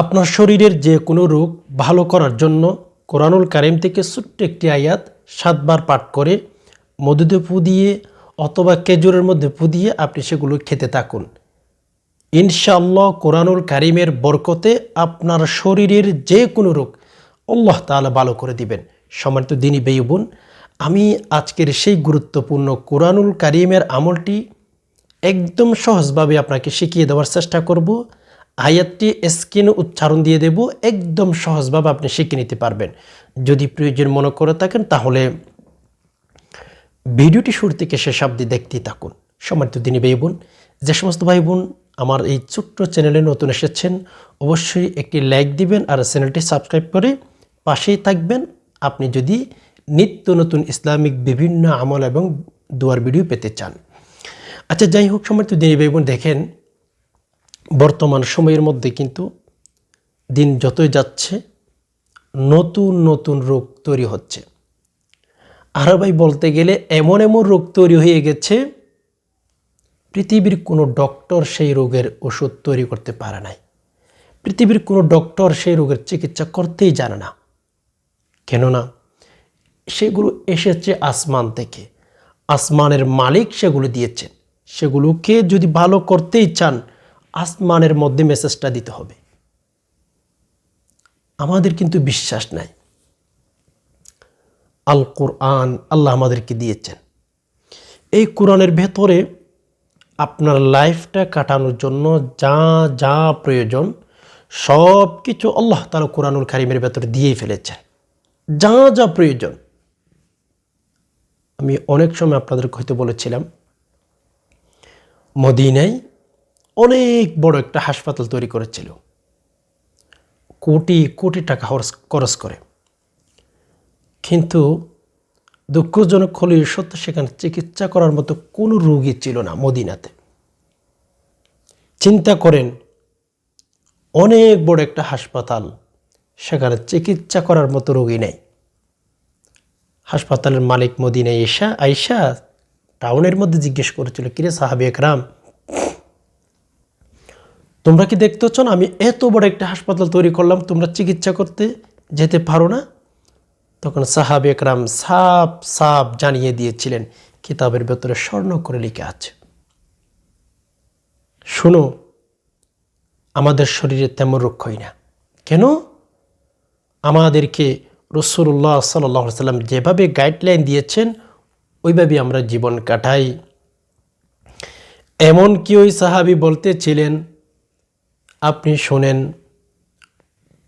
আপনার শরীরের যে কোনো রোগ ভালো করার জন্য কোরআনুল কারিম থেকে ছোট্ট একটি আয়াত সাতবার পাঠ করে, মধুতে পু দিয়ে অথবা খেজুরের মধ্যে পু দিয়ে আপনি সেগুলো খেতে থাকুন। ইনশাআল্লাহ কোরআনুল কারিমের বরকতে আপনার শরীরের যে কোনো রোগ আল্লাহ তাআলা ভালো করে দিবেন। সম্মানিত দিনী বেই বোন, আমি আজকের সেই গুরুত্বপূর্ণ কোরআনুল কারিমের আমলটি একদম সহজভাবে আপনাকে শিখিয়ে দেওয়ার চেষ্টা করব। আয়াতটি স্ক্রিনে উচ্চারণ দিয়ে দেব, একদম সহজভাবে আপনি শিখে নিতে পারবেন। যদি প্রয়োজন মনে করে থাকেন, তাহলে ভিডিওটি শুরু থেকে শেষ অবধি দেখতেই থাকুন। সম্মানিত দিনী ভাই বোন যে সমস্ত ভাই বোন আমার এই ছোট্ট চ্যানেলে নতুন এসেছেন, অবশ্যই একটি লাইক দিবেন আর চ্যানেলটি সাবস্ক্রাইব করে পাশেই থাকবেন। আপনি যদি নিত্য নতুন ইসলামিক বিভিন্ন আমল এবং দুয়ার ভিডিও পেতে চান। আচ্ছা যাই হোক, সম্মানিত দিনী ভাই বোন দেখেন বর্তমান সময়ের মধ্যে কিন্তু দিন যতই যাচ্ছে, নতুন নতুন রোগ তৈরি হচ্ছে। আর ভাই বলতে গেলে এমন এমন রোগ তৈরি হয়ে গেছে, পৃথিবীর কোনো ডক্টর সেই রোগের ওষুধ তৈরি করতে পারে নাই। পৃথিবীর কোনো ডক্টর সেই রোগের চিকিৎসা করতেই জানে না। কেননা সেগুলো এসেছে আসমান থেকে। আসমানের মালিক সেগুলো দিয়েছেন সেগুলোকে যদি ভালো করতেই চান আসমানের মধ্যে মেসেজটা দিতে হবে। আমাদের কিন্তু বিশ্বাস নাই। আল কোরআন আল্লাহ আমাদেরকে দিয়েছেন। এই কোরআনের ভেতরে আপনার লাইফটা কাটানোর জন্য যা যা প্রয়োজন সব কিছু আল্লাহ তালা কোরআনুল কারিমের ভেতরে দিয়েই ফেলেছেন। যা যা প্রয়োজন। আমি অনেক সময় আপনাদেরকে হয়তো বলেছিলাম, মদিনায় অনেক বড় একটা হাসপাতাল তৈরি করেছিল। কোটি কোটি টাকা খরচ- করে। কিন্তু দুঃখজনক হলেও সত্য, সেখানে চিকিৎসা করার মতো কোনো রোগী ছিল না মদিনাতে। চিন্তা করেন, অনেক বড় একটা হাসপাতাল, সেখানে চিকিৎসা করার মতো রোগী নেই। হাসপাতালের মালিক মদিনায় এসা আইসা টাউনের মধ্যে জিজ্ঞেস করেছিল, কিরে সাহাবি একরাম তোমরা কি দেখতেছ না? আমি এত বড় একটা হাসপাতাল তৈরি করলাম, তোমরা চিকিৎসা করতে যেতে পারো না? তখন সাহাব একরাম সাপ সাপ জানিয়ে দিয়েছিলেন, কিতাবের ভেতরে স্বর্ণ করে লিখে আছে। শোনো, আমাদের শরীরে তেমন হয় না। কেন? আমাদেরকে রসুল্লাহ সাল্লাহ সাল্লাম যেভাবে গাইডলাইন দিয়েছেন ওইভাবে আমরা জীবন কাটাই। এমন কি ওই সাহাবি বলতেছিলেন আপনি শোনেন,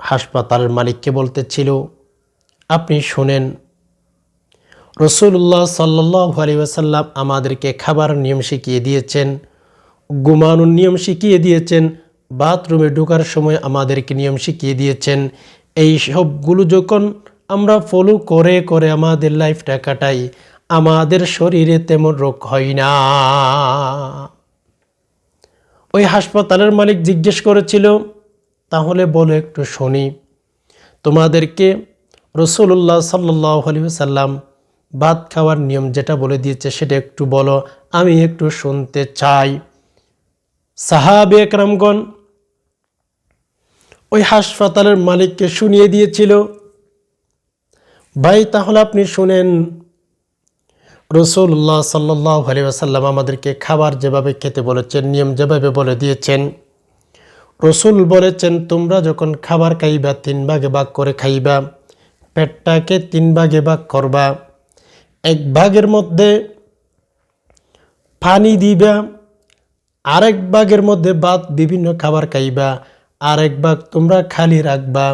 হাসপাতালের মালিককে বলতেছিল, আপনি শোনেন রসুল্লাহ সাল্লাহ আলী ওয়াসাল্লাম আমাদেরকে খাবার নিয়ম শিখিয়ে দিয়েছেন ঘুমানোর নিয়ম শিখিয়ে দিয়েছেন, বাথরুমে ঢোকার সময় আমাদেরকে নিয়ম শিখিয়ে দিয়েছেন। এই সবগুলো যখন আমরা ফলো করে করে আমাদের লাইফটা কাটাই, আমাদের শরীরে তেমন রোগ হয় না। ওই হাসপাতালের মালিক জিজ্ঞেস করেছিল, তাহলে বলো একটু শুনি। তোমাদেরকে রসুল্লাহ সাল্লাহ সাল্লাম ভাত খাওয়ার নিয়ম যেটা বলে দিয়েছে সেটা একটু বলো, আমি একটু শুনতে চাই। সাহাবে একরামগণ ওই হাসপাতালের মালিককে শুনিয়ে দিয়েছিল, ভাই, তাহলে আপনি শুনেন। রসুল্লাহ সাল্লাহ আলী আমাদেরকে খাবার যেভাবে খেতে বলেছেন, নিয়ম যেভাবে বলে দিয়েছেন, রসুল বলেছেন, তোমরা যখন খাবার খাইবা, তিন ভাগে ভাগ করে খাইবা। পেটটাকে তিন ভাগে ভাগ করবা। এক ভাগের মধ্যে পানি দিবা, আরেক ভাগের মধ্যে ভাত, বিভিন্ন খাবার খাইবা। আরেক ভাগ তোমরা খালি রাখবা।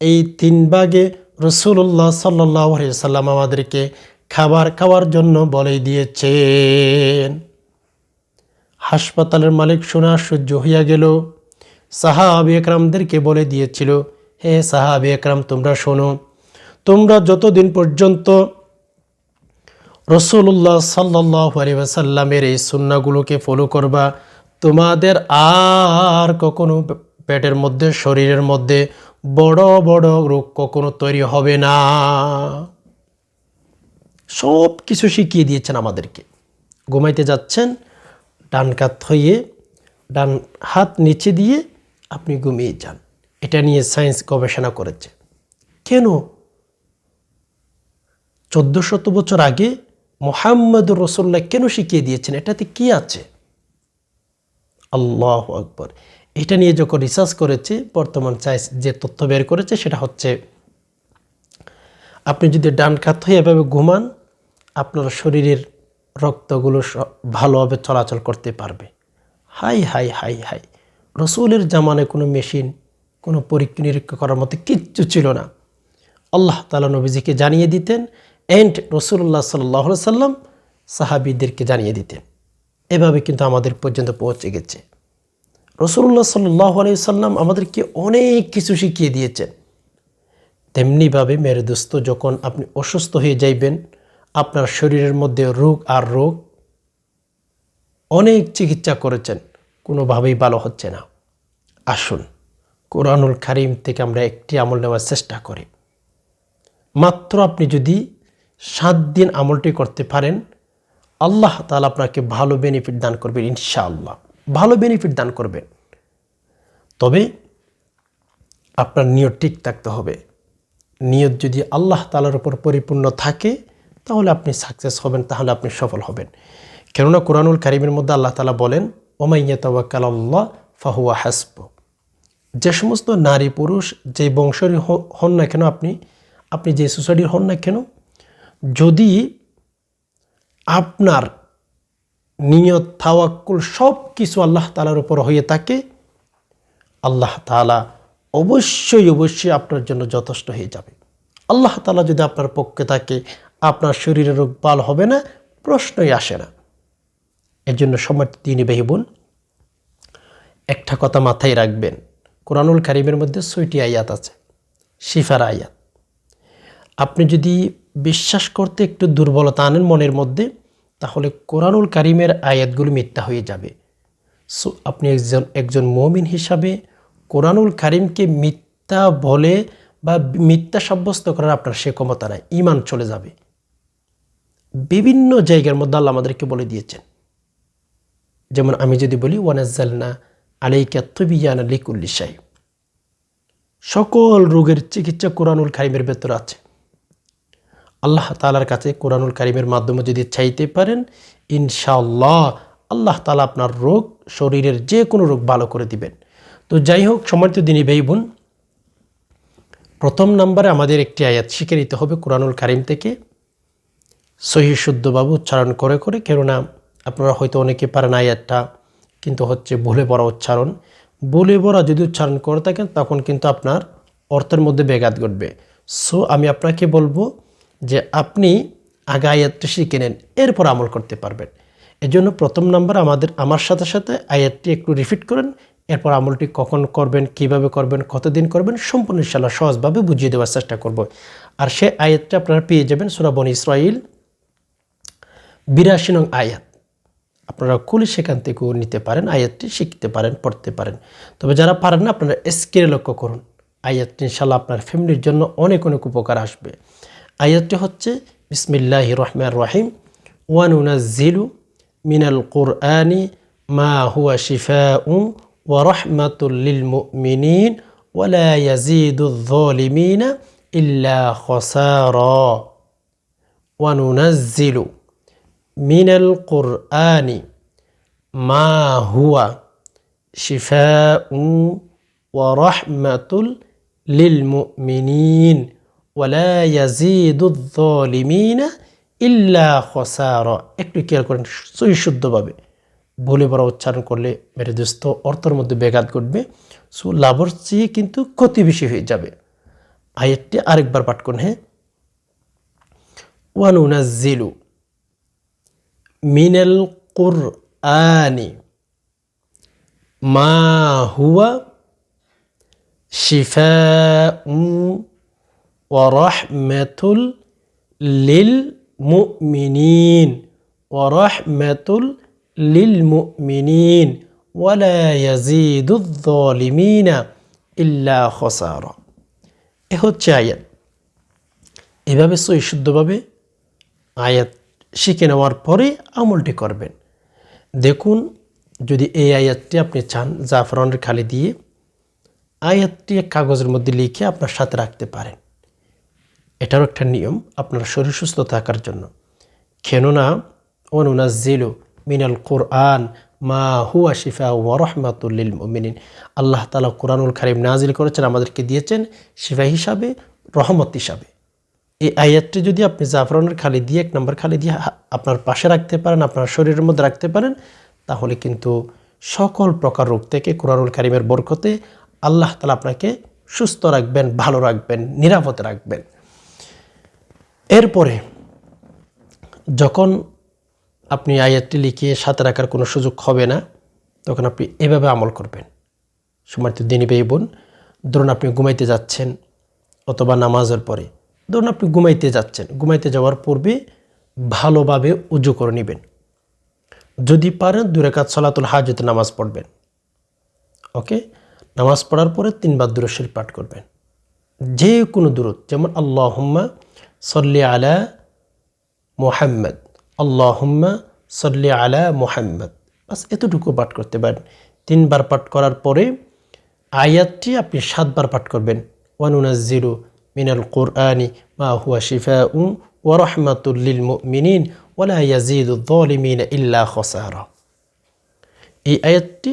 এই তিন ভাগে রসুল্লাহ সাল্লাহ সাল্লাম আমাদেরকে খাবার খাওয়ার জন্য বলে দিয়েছেন। হাসপাতালের মালিক শোনা সহ্য হইয়া গেল। সাহাবি একরামদেরকে বলে দিয়েছিল, হে সাহাবি একরাম, তোমরা শোনো, তোমরা যতদিন পর্যন্ত রসুল্লাহ সাল্লাহ সাল্লামের এই সুন্নাগুলোকে ফলো করবা, তোমাদের আর কখনো পেটের মধ্যে, শরীরের মধ্যে বড় বড় রোগ কখনো তৈরি হবে না। সব কিছু শিখিয়ে দিয়েছেন আমাদেরকে। ঘুমাইতে যাচ্ছেন, ডান কাত হয়ে ডান হাত নিচে দিয়ে আপনি ঘুমিয়ে যান। এটা নিয়ে সায়েন্স গবেষণা করেছে। কেন? চোদ্দ শত বছর আগে মোহাম্মদ রসুল্লাহ কেন শিখিয়ে দিয়েছেন? এটাতে কি আছে? আল্লাহ আকবর। এটা নিয়ে যখন রিসার্চ করেছে, বর্তমান সায়েন্স যে তথ্য বের করেছে, সেটা হচ্ছে আপনি যদি ডান কাত হয়ে এভাবে ঘুমান আপনার শরীরের রক্তগুলো ভালোভাবে চলাচল করতে পারবে। Hi hi hi hi. রসুলের জামানে কোনো মেশিন, কোনো পরীক্ষা নিরীক্ষা করার মতো কিচ্ছু ছিল না। আল্লাহ তালা নবীজিকে জানিয়ে দিতেন অ্যান্ড রসুল্লাহ সাল্লাহ সাল্লাম সাহাবিদেরকে জানিয়ে দিতেন। এভাবে কিন্তু আমাদের পর্যন্ত পৌঁছে গেছে। রসুল্লাহ সাল্লাহ আলি সাল্লাম আমাদেরকে অনেক কিছু শিখিয়ে দিয়েছেন। তেমনিভাবে মেরে দোস্ত যখন আপনি অসুস্থ হয়ে যাইবেন আপনার শরীরের মধ্যে রোগ আর রোগ অনেক চিকিৎসা করেছেন, কোনোভাবেই ভালো হচ্ছে না। আসুন, কোরআনুল কারিম থেকে আমরা একটি আমল নেওয়ার চেষ্টা করি। মাত্র আপনি যদি সাত দিন আমলটি করতে পারেন, আল্লাহ তালা আপনাকে ভালো বেনিফিট দান করবেন ইনশাআল্লাহ। ভালো বেনিফিট দান করবেন। তবে আপনার নিয়ত ঠিক থাকতে হবে। নিয়ত যদি আল্লাহ তালার উপর পরিপূর্ণ থাকে তাহলে আপনি সাকসেস হবেন, তাহলে আপনি সফল হবেন। কেননা কোরআনুল কারিমের মধ্যে আল্লাহ তালা বলেন ওমাইয়া তাওয়াক্কাল আল্লাহ ফাহুয়া হাসব যে সমস্ত নারী পুরুষ, যে বংশেরই হ- হন না কেন আপনি আপনি যে সোসাইটির হন না কেন, যদি আপনার নিয়ত, তাওয়াক্কুল সব কিছু আল্লাহ তালার উপর হয়ে থাকে, আল্লাহ তালা অবশ্যই অবশ্যই আপনার জন্য যথেষ্ট হয়ে যাবে। আল্লাহ তালা যদি আপনার পক্ষে থাকে আপনার শরীরে রোগ বাল হবে না, প্রশ্নই আসে না। এর জন্য সময় তিনি বোন, একটা কথা মাথায় রাখবেন। কোরআনুল কারিমের মধ্যে ছয়টি আয়াত আছে, শিফার আয়াত। আপনি যদি বিশ্বাস করতে একটু দুর্বলতা আনেন মনের মধ্যে, তাহলে কোরআনুল কারিমের আয়াতগুলো মিথ্যা হয়ে যাবে। সো, আপনি একজন একজন মমিন হিসাবে কোরআনুল কারিমকে মিথ্যা বলে বা মিথ্যা সাব্যস্ত করার আপনার সে ক্ষমতা নাই ইমান চলে যাবে। বিভিন্ন জায়গার মধ্যে আল্লাহ আমাদেরকে বলে দিয়েছেন। যেমন আমি যদি বলি, ওয়ানাজ্জালনা আলাইকা তুবিয়ান লিকুল্লি সাহেব সকল রোগের চিকিৎসা কোরআনুল কারিমের ভেতর আছে। আল্লাহ তালার কাছে কোরআনুল কারিমের মাধ্যমে যদি চাইতে পারেন, ইনশাআল্লাহ আল্লাহ তালা আপনার রোগ শরীরের যে কোনো রোগ ভালো করে দিবেন। তো যাই হোক, সম্মানিত দিনী ভাই বোন, প্রথম নম্বরে আমাদের একটি আয়াত শিখে নিতে হবে কোরআনুল কারিম থেকে। সহি শুদ্ধভাবে উচ্চারণ করে করে, কেননা আপনারা হয়তো অনেকে পারেন আয়াতটা, কিন্তু হচ্ছে ভুলে পড়া উচ্চারণ। ভুলে পড়া যদি উচ্চারণ করে থাকেন, তখন কিন্তু আপনার অর্থের মধ্যে ব্যাঘাত ঘটবে। সো আমি আপনাকে বলব যে আপনি আগে আয়াতটা শিখে নেন, এরপর আমল করতে পারবেন। এজন্য প্রথম নাম্বার আমাদের, আমার সাথে সাথে আয়াতটি একটু রিপিট করেন, এরপর আমলটি কখন করবেন, কীভাবে করবেন, কতদিন করবেন, সম্পূর্ণ ইনশাল্লাহ সহজভাবে বুঝিয়ে দেওয়ার চেষ্টা করব। আর সে আয়াতটা আপনারা পেয়ে যাবেন সুরাবন ইসরাইল বিরাশি নং আয়াত। আপনারা খুলে সেখান থেকেও নিতে পারেন, আয়াতটি শিখতে পারেন, পড়তে পারেন। তবে যারা পারেন না, আপনারা স্ক্রিনে লক্ষ্য করুন। আয়াতটি ইনশাল্লাহ আপনার ফ্যামিলির জন্য অনেক অনেক উপকার আসবে। আয়াতটি হচ্ছে বিসমিল্লাহ রহমান রহিম ওয়ানুনাজিলু মিনাল কুরআনি মা হুয়া শিফাউ ওয়া রাহমাতুল লিল মুমিনিন ওয়ালা ইয়াজিদুল যালিমিনা ইল্লা খাসারা। মিনাল কোরআনি মা হুয়া শিফা উ ওরহমাতুল লিল মুমিনিন ওয়ালা ইল্লা খসার। একটু কেয়ার করেন সই শুদ্ধভাবে। বলে বড় উচ্চারণ করলে মেরে দোস্ত, অর্থের মধ্যে ব্যাঘাত ঘটবে। সো লাভর চেয়ে কিন্তু ক্ষতি বেশি হয়ে যাবে। আয়েরটি আরেকবার পাঠ করুন হ্যাঁ। ওয়ানুনা জিলু من القرآن ما هو شفاء ورحمة للمؤمنين ورحمة للمؤمنين ولا يزيد الظالمين إلا خسارة এ হচ্ছে আয়াত এভাবে সই শুদ্ধভাবে আয়াত শিখে নেওয়ার পরে আমলটি করবেন। দেখুন, যদি এই আয়াতটি আপনি চান জাফরানের খালি দিয়ে, আয়াতটি কাগজের মধ্যে লিখে আপনার সাথে রাখতে পারেন। এটারও একটা নিয়ম, আপনার শরীর সুস্থ থাকার জন্য। কেননা অনুনাজিলু মিনাল কোরআন মা হুয়া শিফা রহমাতুল্লিল মুমিনিন। আল্লাহ তালা কোরআনুল কারিম নাজিল করেছেন, আমাদেরকে দিয়েছেন শিফা হিসাবে, রহমত হিসাবে। এই আয়াতটি যদি আপনি জাফরানের খালি দিয়ে, এক নম্বর খালি দিয়ে আপনার পাশে রাখতে পারেন, আপনার শরীরের মধ্যে রাখতে পারেন, তাহলে কিন্তু সকল প্রকার রোগ থেকে কোরআনুল কারিমের বরকতে আল্লাহ তালা আপনাকে সুস্থ রাখবেন, ভালো রাখবেন, নিরাপদে রাখবেন। এরপরে যখন আপনি আয়াতটি লিখে সাথে রাখার কোনো সুযোগ হবে না, তখন আপনি এভাবে আমল করবেন। সময় তো দিনী বেয়ে বোন, ধরুন আপনি ঘুমাইতে যাচ্ছেন অথবা নামাজের পরে। ধরুন আপনি ঘুমাইতে যাচ্ছেন, ঘুমাইতে যাওয়ার পূর্বে ভালোভাবে উজু করে নেবেন। যদি পারেন দু রেখাত সলাতুল হাজতে নামাজ পড়বেন। ওকে? নামাজ পড়ার পরে তিনবার দূরশরী পাঠ করবেন। যে কোনো দূরত যেমন আল্লাহম্মা সল্লি আলা মোহাম্মদ, আল্লাহম্মা সল্লি আলা মোহাম্মদ। বাস এতটুকু পাঠ করতে পারেন। তিনবার পাঠ করার পরে আয়াতটি আপনি সাতবার পাঠ করবেন। ওয়ানুনাজিরু মিনাল কোরআনি মা হুয়া শিফা উ ওরহমাতুল্লিল মিনিন ওলা ইয়াজিদুদ্দলিমিন ইল্লা খসারা। এই আয়াতটি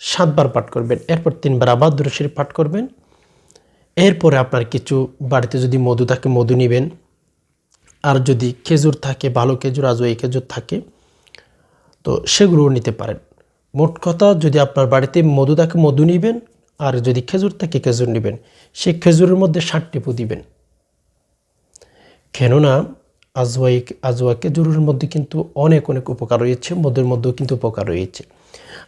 সাতবার পাঠ করবেন, এরপর তিনবার আবার দুরশির পাঠ করবেন। এরপরে আপনার কিছু বাড়িতে যদি মধু থাকে, মধু নেবেন। আর যদি খেজুর থাকে, ভালো খেজুর, আজও এই খেজুর থাকে, তো সেগুলোও নিতে পারেন। মোট কথা, যদি আপনার বাড়িতে মধু থাকে, মধু নেবেন আর যদি খেজুর থাকে, খেজুর নেবেন। সেই খেজুরের মধ্যে ষাটটি পু দিবেন। কেননা আজওয়াই, আজওয়া খেজুরের মধ্যে কিন্তু অনেক অনেক উপকার রয়েছে, মধুর মধ্যেও কিন্তু উপকার রয়েছে।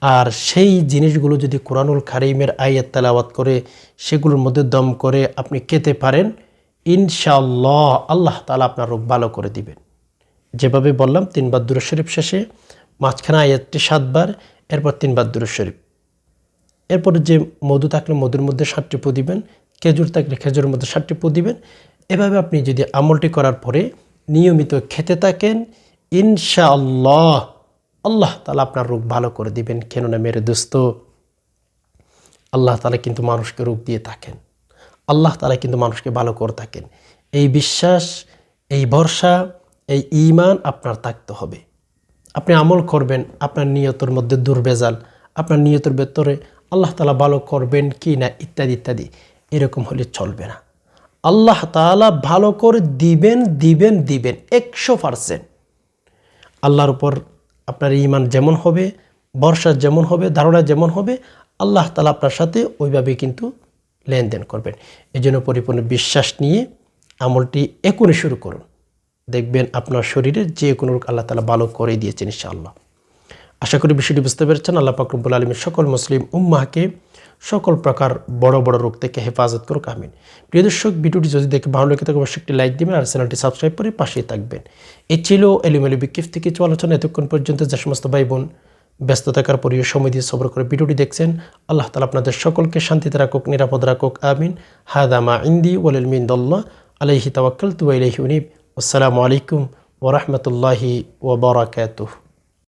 আর সেই জিনিসগুলো যদি কোরআনুল খারিমের আয়াত তেলাওয়াত করে, সেগুলোর মধ্যে দম করে আপনি খেতে পারেন, ইনশাআল্লাহ আল্লাহ তালা আপনার রোগ ভালো করে দিবেন। যেভাবে বললাম, তিনবার দুরু শরীফ শেষে, মাঝখানে আয়াতটি সাতবার, এরপর তিনবার দুরু শরীফ। এরপরে যে মধু থাকলে মধুর মধ্যে ষাটটি পু দিবেন, খেজুর থাকলে খেজুরের মধ্যে ষাটটি পু দিবেন। এভাবে আপনি যদি আমলটি করার পরে নিয়মিত খেতে থাকেন, ইনশাআল্লাহ আল্লাহ তালা আপনার রোগ ভালো করে দিবেন। কেননা মেরে দোস্ত, আল্লাহ তালা কিন্তু মানুষকে রোগ দিয়ে থাকেন। আল্লাহ তালা কিন্তু মানুষকে ভালো করে থাকেন। এই বিশ্বাস, এই ভরসা, এই ইমান আপনার থাকতে হবে। আপনি আমল করবেন, আপনার নিয়তের মধ্যে দুর্বেজাল, আপনার নিয়তের ভেতরে আল্লাহ তালা ভালো করবেন কি না, ইত্যাদি ইত্যাদি। এরকম হলে চলবে না। আল্লাহ তালা ভালো করে দিবেন দিবেন দিবেন, একশো পারসেন্ট। আল্লাহর উপর আপনার ইমান যেমন হবে বর্ষা যেমন হবে, ধারণা যেমন হবে, আল্লাহ তালা আপনার সাথে ওইভাবে কিন্তু লেনদেন করবেন। এই জন্য পরিপূর্ণ বিশ্বাস নিয়ে আমলটি এখনই শুরু করুন। দেখবেন আপনার শরীরে যে কোনো আল্লাহ তালা ভালো করে দিয়েছেন ইনশাআল্লাহ। আশা করি বিষয়টি বুঝতে পেরেছেন। আল্লাহ পাকরবুল আলমীর সকল মুসলিম উম্মাহকে সকল প্রকার বড় বড় রোগ থেকে হেফাজত করুক, আমিন। প্রিয় দর্শক, ভিডিওটি যদি দেখে ভালো লেগে থাকে, অবশ্যই একটি লাইক দিবেন আর চ্যানেলটি সাবস্ক্রাইব করে পাশেই থাকবেন। এ ছিল এলিমেলি থেকে কিছু আলোচনা। এতক্ষণ পর্যন্ত যে সমস্ত ভাই বোন ব্যস্ত থাকার পরেও সময় দিয়ে সবর করে ভিডিওটি দেখছেন, আল্লাহ তালা আপনাদের সকলকে শান্তিতে রাখুক, নিরাপদ রাখুক, আমিন। হাদামা ইন্দি ওয়ালিল মিন্দল্লাহ আলাইহি তাওয়াক্কাল তু উনিব। আসসালামু আলাইকুম ওরহমতুল্লাহি ওবরাকাতুহ